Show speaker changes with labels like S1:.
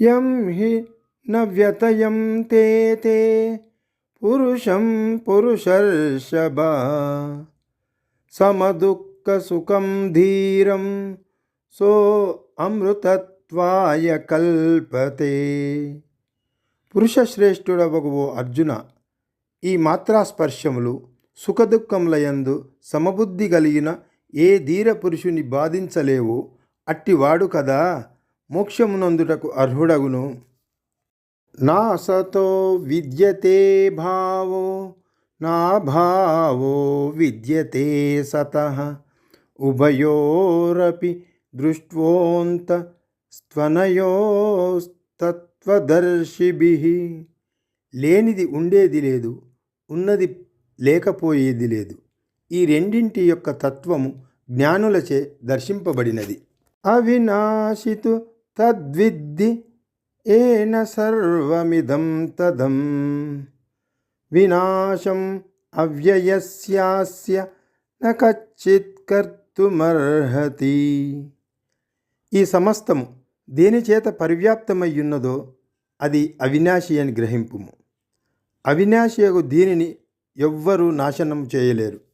S1: యం హి న వ్యతయం తే తే పురుషం పురుషర్షభ సమదుఃఖ సుఖం ధీరం సో అమృతత్వాయ కల్పతే పురుషశ్రేష్ఠుడవగు ఓ అర్జున ఈ మాత్రాస్పర్శములు సుఖదుఖములయందు సమబుద్ధి కలిగిన ఏ ధీర పురుషుని బాధించలేవు. అట్టివాడు కదా మోక్షమునందుటకు అర్హుడగును. నా సతో విద్యతే భావో నా భావో విద్యతే సత. ఉభయోరపి దృష్ట్వోంత స్తనయోస్తత్వదర్శిభి లేనిది ఉండేది లేదు ఉన్నది లేకపోయేది లేదు. ఈ రెండింటి యొక్క తత్వము జ్ఞానులచే దర్శింపబడినది. అవినాశితు తద్విద్ది ఏన సర్వమిదం తదం. వినాశం అవ్యయస్యాస్య న కచ్చిత్ కర్తుమర్హతి. ఈ సమస్తము దేనిచేత పరివ్యాప్తమయ్యున్నదో అది అవినాశి అని గ్రహింపుము. అవినాశియగు దీనిని ఎవ్వరూ నాశనం చేయలేరు.